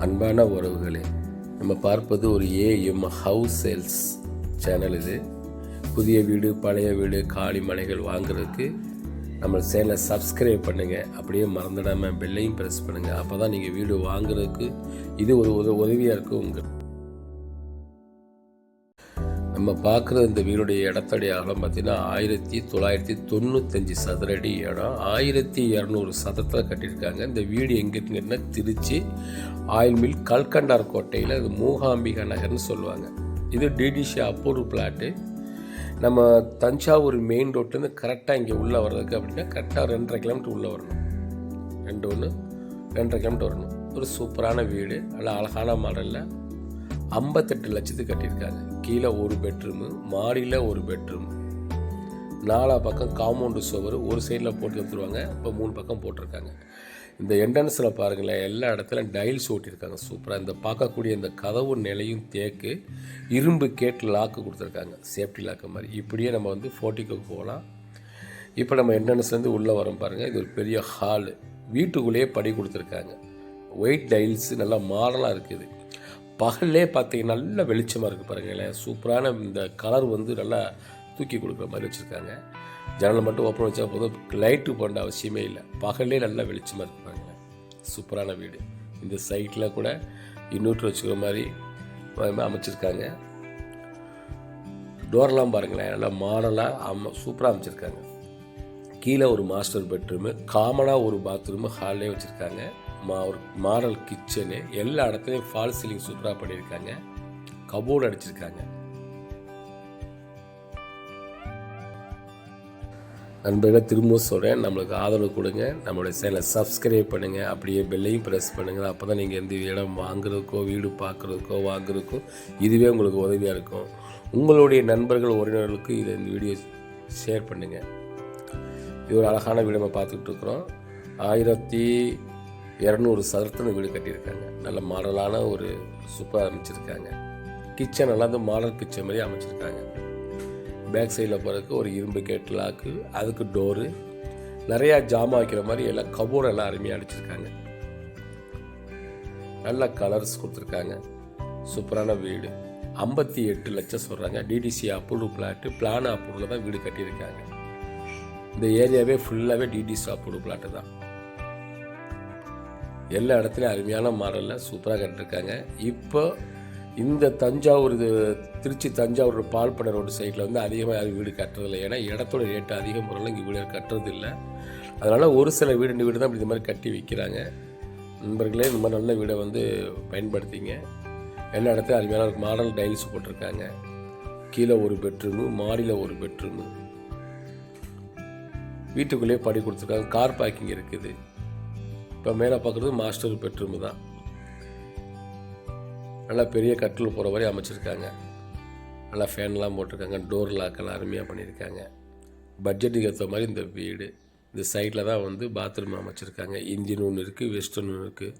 அன்பான உறவுகளே நம்ம பார்ப்பது ஒரு ஏஎம் ஹவுஸ் சேல்ஸ் சேனல் இது. புதிய வீடு பழைய வீடு காலி மனைகள் வாங்குறதுக்கு நம்ம சேனலை சப்ஸ்கிரைப் பண்ணுங்கள் அப்படியே மறந்துடாமல் பெல்லையும் ப்ரெஸ் பண்ணுங்கள் அப்போ தான் நீங்கள் வீடு வாங்குறதுக்கு இது ஒரு உத உதவியாக இருக்கும் உங்கள் நம்ம பார்க்குற இந்த வீடுடைய இடத்தடி அகலம் பார்த்திங்கன்னா ஆயிரத்தி தொள்ளாயிரத்தி தொண்ணூத்தஞ்சு சதுரடி இடம். ஆயிரத்தி இரநூறு சதத்தில் கட்டியிருக்காங்க. இந்த வீடு எங்கே இருக்குங்கன்னா திருச்சி ஆயில் மில் கல்கண்டார் கோட்டையில் அது மூகாம்பிகா நகர்னு சொல்லுவாங்க. இது டிடிசி அப்ரூவ் பிளாட்டு. நம்ம தஞ்சாவூர் மெயின் ரோட்லேருந்து கரெக்டாக இங்கே உள்ளே வர்றதுக்கு அப்படின்னா கரெக்டாக ரெண்டரை கிலோமீட்டர் உள்ளே வரணும். ரெண்டு ஒன்று ரெண்டரை கிலோமீட்டர் வரணும். ஒரு சூப்பரான வீடு. நல்லா அழகான மாடலில் ஐம்பத்தெட்டு லட்சத்துக்கு கட்டியிருக்காங்க. கீழே ஒரு பெட்ரூமு மாடியில் ஒரு பெட்ரூம் நாலா பக்கம் காம்பவுண்டு சுவர் ஒரு சைடில் போட்டு எடுத்துருவாங்க இப்போ மூணு பக்கம் போட்டிருக்காங்க. இந்த என்ட்ரன்ஸில் பாருங்களேன் எல்லா இடத்துலையும் டைல்ஸ் ஓட்டியிருக்காங்க சூப்பராக இந்த பார்க்கக்கூடிய இந்த கதவு நிலையும் தேக்கு இரும்பு கேட் லாக்கு கொடுத்துருக்காங்க. சேஃப்டி லாக்கு மாதிரி. இப்படியே நம்ம வந்து ஃபோர்ட்டிக்கு போகலாம். இப்போ நம்ம என்ட்ரன்ஸ்லேருந்து உள்ளே வரோம் பாருங்கள் இது ஒரு பெரிய ஹாலு வீட்டுக்குள்ளேயே படி கொடுத்துருக்காங்க. ஒயிட் டைல்ஸு நல்லா மாடலாக இருக்குது. பகல்லே பார்த்தீங்கன்னா நல்ல வெளிச்சமாக இருக்குது பாருங்களேன். சூப்பரான இந்த கலர் வந்து நல்லா தூக்கி கொடுக்குற மாதிரி வச்சுருக்காங்க. ஜன்னல் மட்டும் ஓப்பன் வச்சா போதும். லைட்டு போட அவசியமே இல்லை. பகல்லே நல்லா வெளிச்சமாக இருக்கு பாருங்களேன். சூப்பரான வீடு. இந்த சைட்டில் கூட இன்னொரு வச்சுக்கிற மாதிரி அமைச்சிருக்காங்க. டோர்லாம் பாருங்களேன். நல்லா மாடலாக அம சூப்பராக அமைச்சிருக்காங்க. கீழே ஒரு மாஸ்டர் பெட்ரூமு காமனாக ஒரு பாத்ரூமு ஹால்லே வச்சுருக்காங்க. மா ஒரு கிச்சனு எல்லா இடத்துலையும் ஃபால் சீலிங் சூப்பராக பண்ணியிருக்காங்க. கபோர்டு அடிச்சிருக்காங்க. நண்பர்களை திரும்ப சொல்கிறேன் நம்மளுக்கு ஆதரவு கொடுங்க. நம்மளுடைய சேனலை சப்ஸ்கிரைப் பண்ணுங்கள் அப்படியே பெல்லையும் ப்ரெஸ் பண்ணுங்கள் அப்போ தான் நீங்கள் எந்த இடம் வாங்குறதுக்கோ வீடு பார்க்குறதுக்கோ வாங்குறதுக்கோ இதுவே உங்களுக்கு உதவியாக இருக்கும். உங்களுடைய நண்பர்கள் உறவினர்களுக்கு இதை இந்த வீடியோ ஷேர் பண்ணுங்கள் இது ஒரு அழகான வீடு நம்ம பார்த்துக்கிட்டு இருக்கிறோம். ஆயிரத்தி இரநூறு சதுரத்தில் வீடு கட்டியிருக்காங்க. நல்ல மாடலான ஒரு சூப்பராக அமைச்சிருக்காங்க. கிச்சன் எல்லாம் வந்து மாடல் கிச்சன் மாதிரி அமைச்சிருக்காங்க. பேக் சைடில் போகிறதுக்கு ஒரு இரும்பு கேட் லாக்கு அதுக்கு டோரு நிறையா ஜாமான் வைக்கிற மாதிரி எல்லாம் கபோர்டு எல்லாம் அருமையாக அடிச்சிருக்காங்க. நல்ல கலர்ஸ் கொடுத்துருக்காங்க. சூப்பரான வீடு. ஐம்பத்தி எட்டு லட்சம் சொல்கிறாங்க டிடிசி அப்ரூவ் பிளாட்டு பிளான் அப்ரூவில் தான் வீடு கட்டியிருக்காங்க. இந்த ஏரியாவே ஃபுல்லாகவே டிடிசி அப்ரூவ் பிளாட்டு தான். எல்லா இடத்துலையும் அருமையான மாடலில் சூப்பராக கட்டிருக்காங்க. இப்போ இந்த தஞ்சாவூர் இது திருச்சி தஞ்சாவூர் பால்படை ரோடு சைடில் வந்து அதிகமாக யாரும் வீடு கட்டுறதில்லை. ஏன்னா இடத்தோட ரேட்டு அதிக முறையில் இங்கே வீடு கட்டுறது இல்லை அதனால் ஒரு சில வீடு இந்த வீடு தான் இப்படி இந்த மாதிரி கட்டி விற்கிறாங்க நண்பர்களே இந்த மாதிரி நல்ல வீடை வந்து பயன்படுத்திங்க. எல்லா இடத்துலையும் அருமையான மாடல் டைல்ஸ் போட்டிருக்காங்க. கீழே ஒரு பெட்ரூமு மாடியில் ஒரு பெட்ரூமு வீட்டுக்குள்ளேயே படி கொடுத்துருக்காங்க. கார் பார்க்கிங் இருக்குது. இப்போ மேலே பார்க்குறது மாஸ்டர் பெட்ரூம் தான். நல்லா பெரிய கட்டில் போகிற மாதிரி அமைச்சிருக்காங்க. நல்லா ஃபேன்லாம் போட்டிருக்காங்க. டோர் லாக்கெல்லாம் அருமையாக பண்ணியிருக்காங்க. பட்ஜெட்டுக்கு ஏற்ற மாதிரி இந்த வீடு. இந்த சைடில் தான் வந்து பாத்ரூம் அமைச்சிருக்காங்க. இந்தியன் ஒன்று இருக்குது வெஸ்டர்ன் ஒன்று இருக்குது